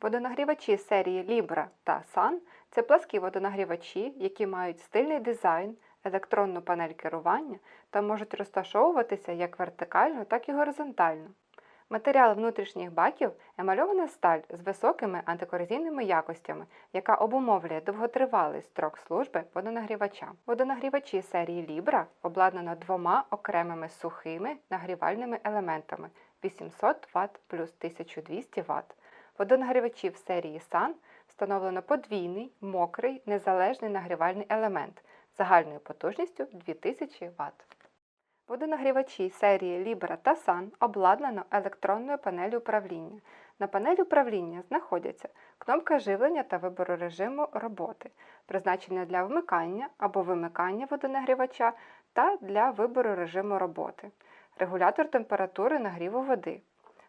Водонагрівачі серії Libra та Sun – це пласкі водонагрівачі, які мають стильний дизайн, електронну панель керування та можуть розташовуватися як вертикально, так і горизонтально. Матеріал внутрішніх баків емальована сталь з високими антикорозійними якостями, яка обумовлює довготривалий строк служби водонагрівача. Водонагрівачі серії Libra обладнано двома окремими сухими нагрівальними елементами 800 Вт плюс 1200 Вт. Водонагрівачів серії Sun встановлено подвійний, мокрий, незалежний нагрівальний елемент загальною потужністю 2000 Вт. Водонагрівачі серії Libra та Sun обладнано електронною панелью управління. На панелі управління знаходяться кнопка живлення та вибору режиму роботи, призначена для вмикання або вимикання водонагрівача та для вибору режиму роботи, регулятор температури нагріву води,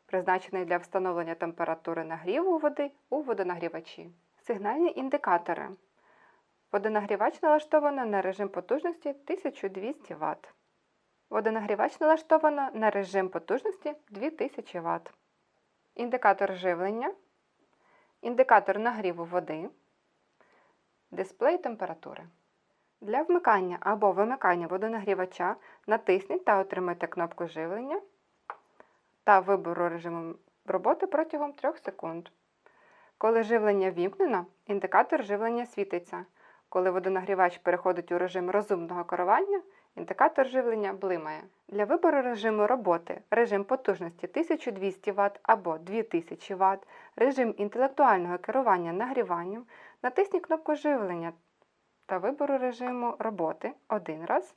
призначений для встановлення температури нагріву води у водонагрівачі, сигнальні індикатори. Водонагрівач налаштовано на режим потужності 1200 Вт. Водонагрівач налаштовано на режим потужності 2000 Вт. Індикатор живлення, індикатор нагріву води, дисплей температури. Для вмикання або вимикання водонагрівача натисніть та отримайте кнопку живлення та вибору режиму роботи протягом 3 секунд. Коли живлення вімкнено, індикатор живлення світиться. Коли водонагрівач переходить у режим розумного керування, індикатор живлення блимає. Для вибору режиму роботи режим потужності 1200 Вт або 2000 Вт, режим інтелектуального керування нагріванням, натисніть кнопку живлення та вибору режиму роботи один раз.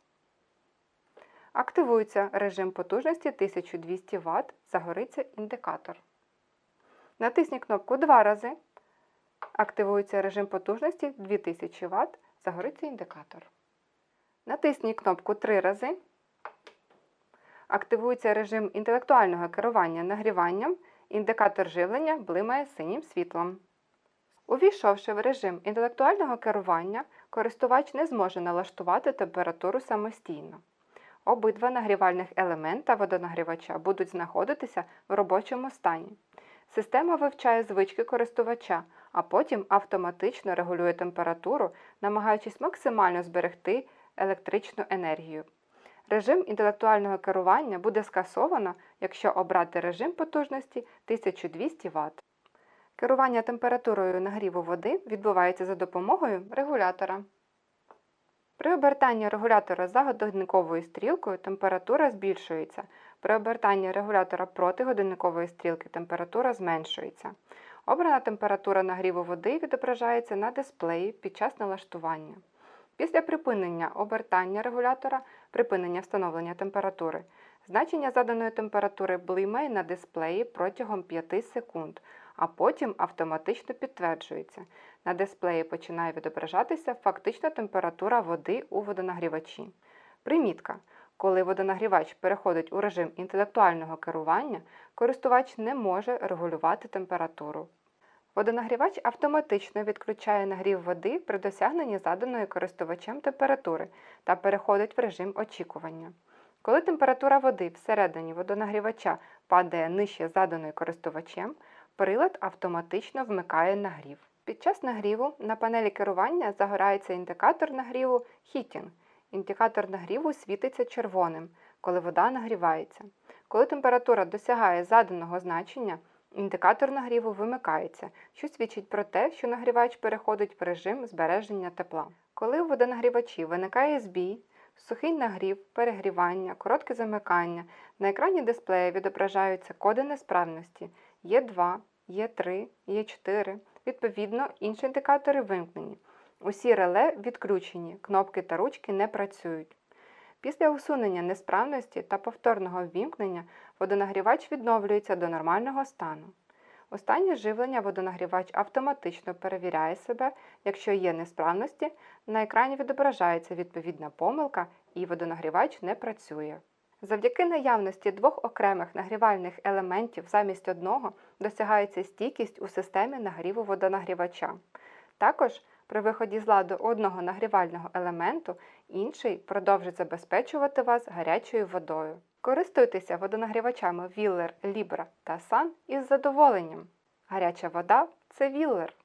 Активується режим потужності 1200 Вт, загориться індикатор. Натисніть кнопку два рази. Активується режим потужності 2000 Вт, загориться індикатор. Натисніть кнопку 3 рази. Активується режим інтелектуального керування нагріванням, індикатор живлення блимає синім світлом. Увійшовши в режим інтелектуального керування, користувач не зможе налаштувати температуру самостійно. Обидва нагрівальних елемента водонагрівача будуть знаходитися в робочому стані. Система вивчає звички користувача, а потім автоматично регулює температуру, намагаючись максимально зберегти електричну енергію. Режим інтелектуального керування буде скасовано, якщо обрати режим потужності 1200 Вт. Керування температурою нагріву води відбувається за допомогою регулятора. При обертанні регулятора за годинниковою стрілкою температура збільшується. При обертанні регулятора проти годинникової стрілки температура зменшується. Обрана температура нагріву води відображається на дисплеї під час налаштування. Після припинення обертання регулятора, припинення встановлення температури, значення заданої температури блимає на дисплеї протягом 5 секунд, а потім автоматично підтверджується. На дисплеї починає відображатися фактична температура води у водонагрівачі. Примітка. Коли водонагрівач переходить у режим інтелектуального керування, користувач не може регулювати температуру. Водонагрівач автоматично відключає нагрів води при досягненні заданої користувачем температури та переходить в режим очікування. Коли температура води всередині водонагрівача падає нижче заданої користувачем, прилад автоматично вмикає нагрів. Під час нагріву на панелі керування загорається індикатор нагріву Heating. Індикатор нагріву світиться червоним, коли вода нагрівається. Коли температура досягає заданого значення, індикатор нагріву вимикається, що свідчить про те, що нагрівач переходить в режим збереження тепла. Коли у водонагрівачі виникає збій, сухий нагрів, перегрівання, коротке замикання, на екрані дисплея відображаються коди несправності Є2, Є3, Є4. Відповідно, інші індикатори вимкнені. Усі реле відключені, кнопки та ручки не працюють. Після усунення несправності та повторного ввімкнення водонагрівач відновлюється до нормального стану. У стані живлення водонагрівач автоматично перевіряє себе, якщо є несправності, на екрані відображається відповідна помилка і водонагрівач не працює. Завдяки наявності двох окремих нагрівальних елементів замість одного досягається стійкість у системі нагріву водонагрівача. Також при виході з ладу одного нагрівального елементу інший продовжить забезпечувати вас гарячою водою. Користуйтеся водонагрівачами Wheeler, Libra та Sun із задоволенням. Гаряча вода це віллер.